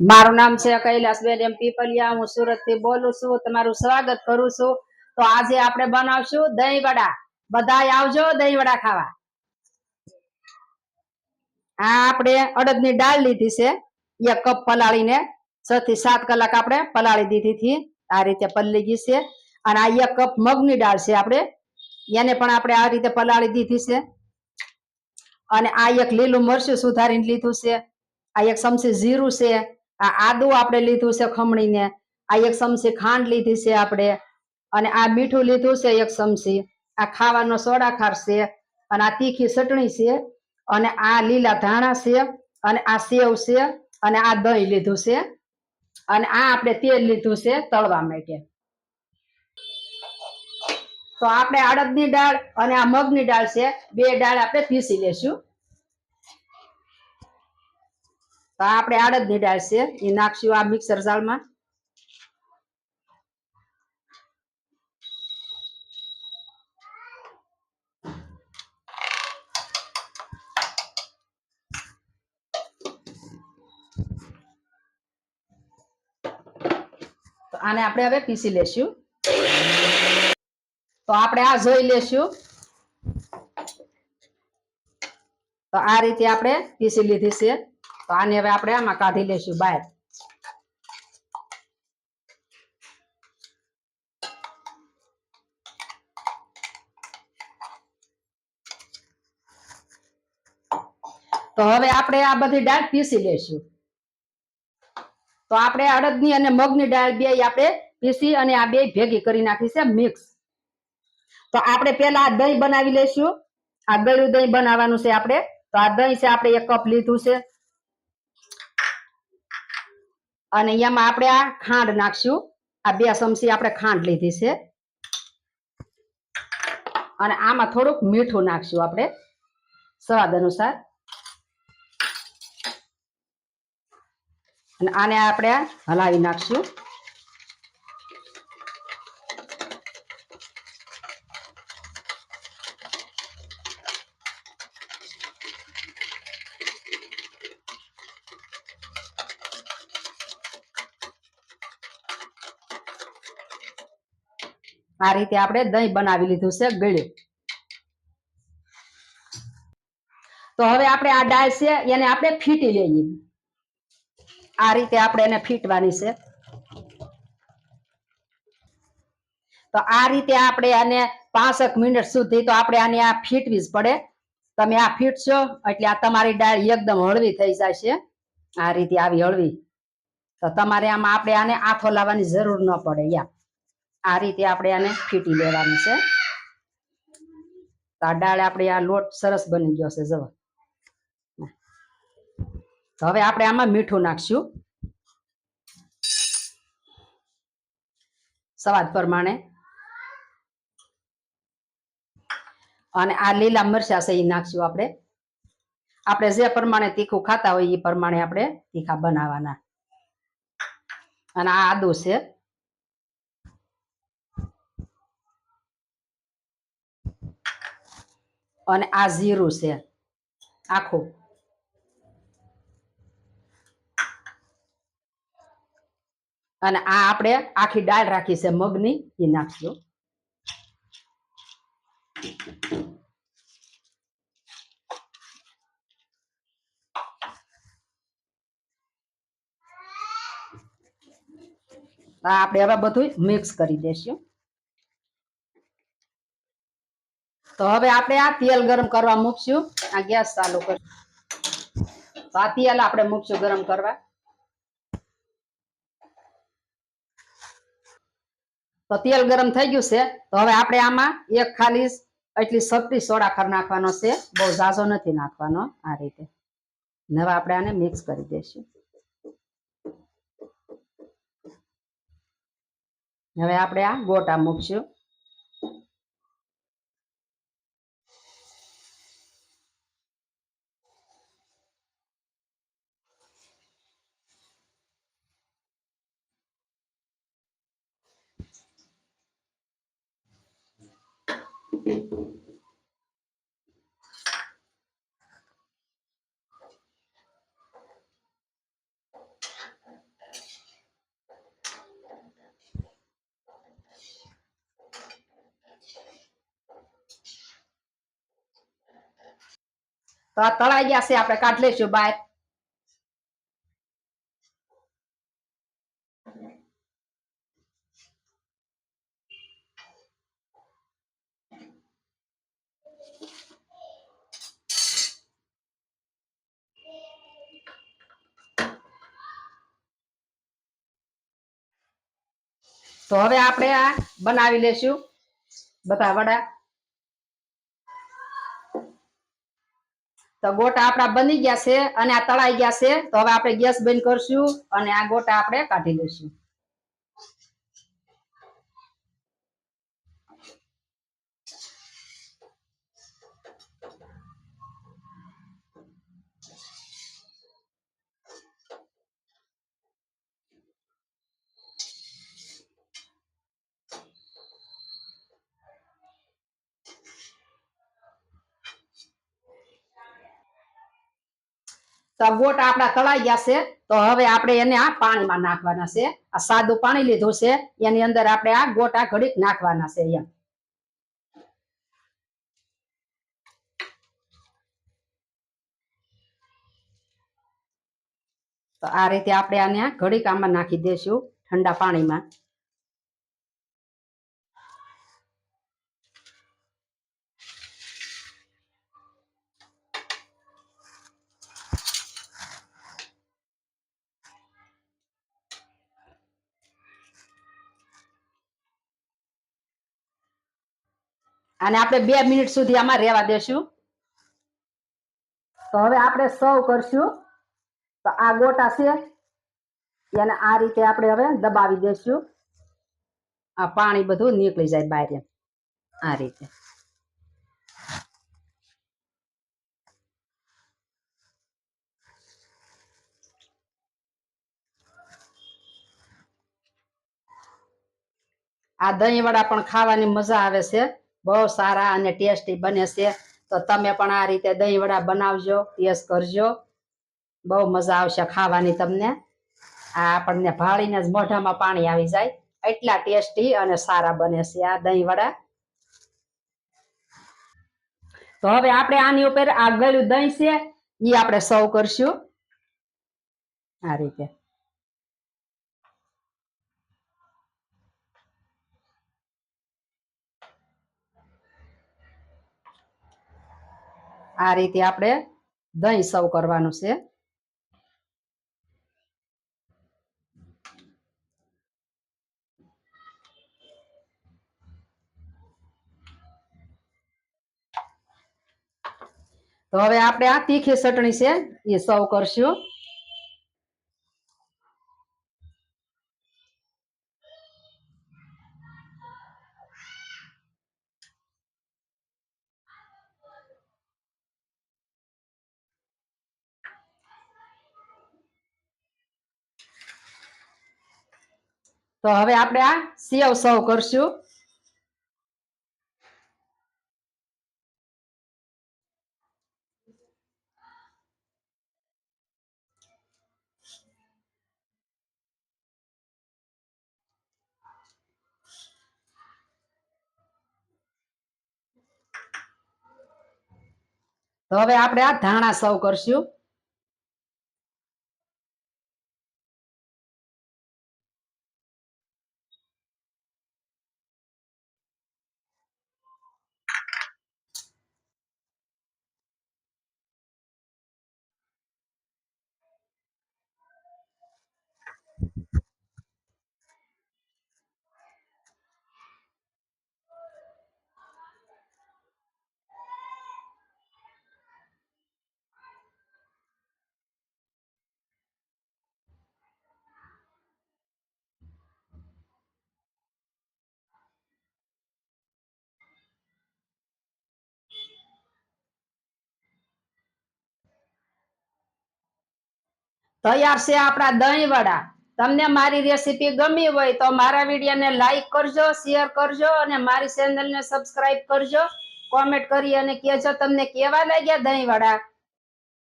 મારું નામ છે કૈલાસબેન એમ પીપલિયા. હું સુરતથી બોલું છું. તમારું સ્વાગત કરું છું. તો આજે આપણે બનાવશું દહીં વડા. બધા આવજો દહીં વડા ખાવા. આ આપણે અડદની દાળ લીધી છે. એક કપ પલાળીને છ થી સાત કલાક આપણે પલાળી દીધી હતી. આ રીતે પલળી ગઈ છે. અને આ એક કપ મગની દાળ છે આપણે. એને પણ આપણે આ રીતે પલાળી દીધી છે. અને આ એક લીલું મરચું સુધારીને લીધું છે. આ એક ચમચી જીરું છે. આ આદુ આપણે લીધું છે ખમણીને, આ એક ચમચી ખાંડ લીધી છે આપણે, અને આ મીઠું લીધું છે એક ચમચી આ ખાવાનો સોડા ખાર છે, અને આ તીખી ચટણી છે, અને આ લીલા ધાણા છે, અને આ સેવ છે, અને આ દહીં લીધું છે, અને આ આપણે તેલ લીધું છે તળવા માટે. તો આપણે અડદની દાળ અને આ મગની દાળ છે, બે દાળ આપણે પીસી લેશું. તો આપણે અડદની દાળ છે. એ નાખશું આ મિક્સર જાળમાં. તો આને આપણે હવે પીસી લેશું. તો આપણે આ જોઈ લેશું. તો આ રીતે આપણે પીસી લીધી છે. તો આને હવે આપણે આમાં કાઢી લેશું બહાર તો હવે આપણે આ બધી દાળ પીસી લેશું તો આપણે અડદની અને મગની દાળ બે આપણે પીસી અને આ બે ભેગી કરી નાખી છે મિક્સ. તો આપણે પેલા દહીં બનાવી લેશું આ દહીં દહીં બનાવવાનું છે આપણે. તો આ દહીં છે આપણે એક કપ લીધું છે. અને એમાં આપણે આ ખાંડ નાખશું. આ બે ચમચી આપણે ખાંડ લીધી છે. અને આમાં થોડુંક મીઠું નાખશું આપણે, સ્વાદ અનુસાર. અને આને આપણે હલાવી નાખશું. આ રીતે આપણે દહીં બનાવી લીધું છે, ગળ્યું. તો હવે આપણે આ દાળ છે, એને આપણે ફીટી લઈએ. આ રીતે આપણે એને ફીટવાની છે. તો આ રીતે આપણે આને પાંસઠ મિનિટ સુધી તો આપણે આને આ ફીટવી જ પડે. તમે આ ફીટશો, એટલે આ તમારી દાળ એકદમ હળવી થઈ જશે. આ રીતે આવી હળવી. તો તમારે આમાં આપણે આને આથો લાવવાની જરૂર ન પડે, યા. આ રીતે આપણે આને ફીટી લેવાની છે. તો આ દાળ આપણે આ લોટ સરસ બની ગયો છે જવા હવે આપણે આમાં મીઠું નાખશું. સ્વાદ પ્રમાણે. અને આ લીલા મરચા છે એ નાખશું આપણે. આપણે જે પ્રમાણે તીખું ખાતા હોય એ પ્રમાણે આપણે તીખા બનાવવાના. અને આ આદુ છે. અને આ જીરું છે. આખું. અને આ આપણે આખી દાળ રાખી છે મગની. એ નાખશું આપણે હવે બધું મિક્સ કરી દેશું. તો હવે આપણે આ તેલ ગરમ કરવા મૂકશું. આ ગેસ ચાલુ કરી તો આ તેલ આપણે મૂકશું ગરમ કરવા. તો તેલ ગરમ થઈ ગયું છે. તો હવે આપણે આમાં એક ખાલી એટલી સપટી સોડા ખર નાખવાનો છે. બહુ ઝાઝો નથી નાખવાનો આ રીતે. નવા આપણે આને મિક્સ કરી દઈશું. હવે આપણે આ ગોટા મૂકશું. તો આ તળાઈ ગયા છે આપણે કાઢ લેશું બાય તો હવે આપણે આ બનાવી લેશું. બધા વડા. તો ગોટા આપણા બની ગયા છે અને આ તળાઈ ગયા છે. તો હવે આપણે ગેસ બંધ કરશું અને આ ગોટા આપણે કાઢી લઈશું. ગોટા આપણા તળાઈ ગયા છે. તો હવે આપણે એને આ પાણીમાં નાખવાના છે. આ સાદું પાણી લીધું છે. એની અંદર આપણે આ ગોટા ઘડીક નાખવાના છે એમ તો આ રીતે આપણે આને ઘડીકામાં નાખી દેશું ઠંડા પાણીમાં. અને આપણે બે મિનિટ સુધી આમાં રહેવા દેશું. તો હવે આપણે સર્વ કરશું. તો આ ગોટા છે. એને આ રીતે આપણે હવે દબાવી દેશું. આ પાણી બધું નીકળી જાય બહાર આ રીતે. આ દહીં વડા પણ ખાવાની મજા આવે છે. બહુ સારા અને ટેસ્ટી બને છે. તો તમે પણ આ રીતે દહીં વડા બનાવજો, ટેસ્ટ કરજો. બહુ મજા આવશે ખાવાની તમને. આ આપણને ભાળીને જ મોઢામાં પાણી આવી જાય. એટલા ટેસ્ટી અને સારા બને છે આ દહીં વડા. તો હવે આપણે આની ઉપર આ ગળ્યું દહીં છે એ આપણે સૌ કરશું. આ રીતે. આ રીતે આપણે દહીં સર્વ કરવાનું છે. તો હવે આપણે આ તીખી ચટણી છે એ સર્વ કરશું. તો હવે આપણે આ સેવ સર્વ કરશું. તો હવે આપણે આ ધાણા સર્વ કરશું. તૈયાર છે આપણા દહીં વડા તમને મારી રેસીપી ગમી હોય તો મારા વિડીયોને લાઈક કરજો શેર કરજો અને મારી ચેનલને સબસ્ક્રાઇબ કરજો. કોમેન્ટ કરી અને કહેજો તમને કેવા લાગ્યા દહીં વડા